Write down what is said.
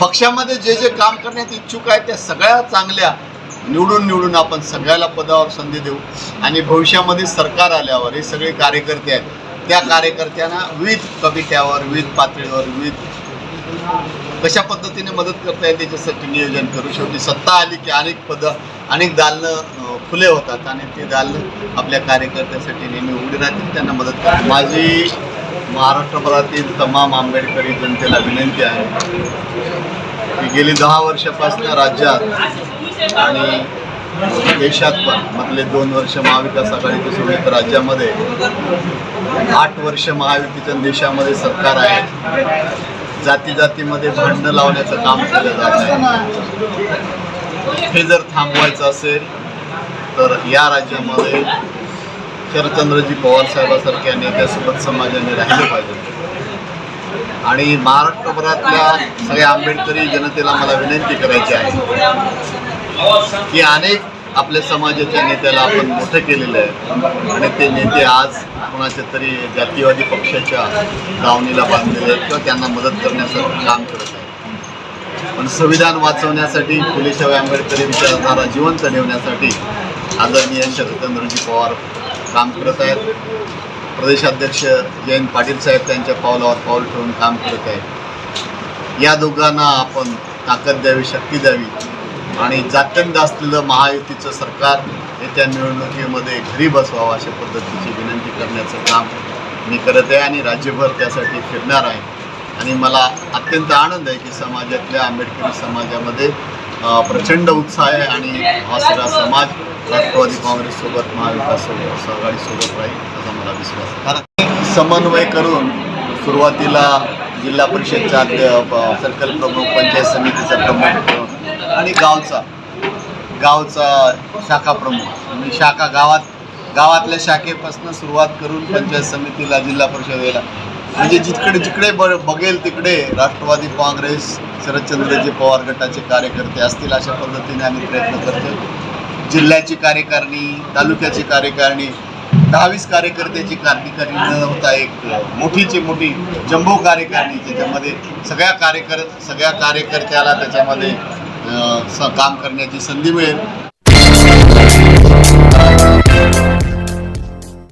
पक्षामध्ये जे जे काम करण्यात इच्छुक आहेत त्या सगळ्या चांगल्या निवडून निवडून आपण सगळ्याला पदावर संधी देऊ. आणि भविष्यामध्ये सरकार आल्यावर हे सगळे कार्यकर्ते आहेत त्या कार्यकर्त्यांना विविध कमिट्यावर विविध पातळीवर विविध कशा पद्धतीने मदत करता येईल त्याच्यासाठी नियोजन करू. शेवटी सत्ता आली की अनेक पदं अनेक दालनं खुले होतात आणि ते दालनं आपल्या कार्यकर्त्यासाठी नेहमी उघडी राहतील त्यांना मदत करा. माझी महाराष्ट्रभरातील तमाम आंबेडकरी जनतेला विनंती आहे की गेली दहा वर्षापासून राज्यात आणि देशात पण मधले दोन वर्ष महाविकास आघाडीचे सोडले तर राज्यामध्ये आठ वर्ष महायुतीच्या देशामध्ये सरकार आहे. जाती जातीमध्ये भांडणं लावण्याचं काम केलं जात आहे. हे जर थांबवायचं असेल तर या राज्यामध्ये शरदचंद्रजी पवार साहेबासारख्या नेत्यासोबत समाजाने राहिले पाहिजे. आणि महाराष्ट्रभरातल्या सगळ्या आंबेडकरी जनतेला मला विनंती करायची आहे की अनेक आपल्या समाजाच्या नेत्याला आपण मोठं केलेलं आहे. आणि ते नेते आज कोणाच्या तरी जातीवादी पक्षाच्या दावणीला बांधलेले आहेत किंवा त्यांना मदत करण्यासाठी काम करत आहे पण संविधान वाचवण्यासाठी फुलेशाह आंबेडकरी विचारधारा जिवंत ठेवण्यासाठी आदरणीय शरदचंद्रजी पवार काम करत आहेत. प्रदेशाध्यक्ष जयंत पाटील साहेब त्यांच्या पावलावर पाऊल ठेवून काम करत आहेत. या दोघांना आपण ताकद द्यावी शक्ती द्यावी आणि जात्यंत असलेलं महायुतीचं सरकार येत्या निवडणुकीमध्ये घरी बसवावं अशा पद्धतीची विनंती करण्याचं काम मी करत आहे आणि राज्यभर त्यासाठी फिरणार आहे. आणि मला अत्यंत आनंद आहे की समाजातल्या आंबेडकरी समाजामध्ये प्रचंड उत्साह आहे आणि हा सगळा समाज राष्ट्रवादी काँग्रेससोबत महाविकास आघाडीसोबत राहील असा मला विश्वास कारण समन्वय करून सुरुवातीला जिल्हा परिषदचा सर्कल प्रमुख पंचायत समितीचा प्रमुख आणि गावचा गावचा शाखा प्रमुख. मी शाखा गावात गावातल्या शाखेपासून सुरुवात करून पंचायत समितीला जिल्हा परिषदेला म्हणजे जिकडे जिकडे ब बघेल तिकडे राष्ट्रवादी काँग्रेस शरदचंद्रजी पवार गटाचे कार्यकर्ते असतील अशा पद्धतीने आम्ही प्रयत्न करतो जिल्ह्याची कार्यकारिणी तालुक्याची कार्यकारिणी दहावीस कार्यकर्त्याची कार्यकारिणी न होता एक मोठीची मोठी जम्बो कार्यकारिणी ज्याच्यामध्ये सगळ्या कार्यकर सगळ्या कार्यकर्त्याला त्याच्यामध्ये स- काम करण्याची संधी मिळेल.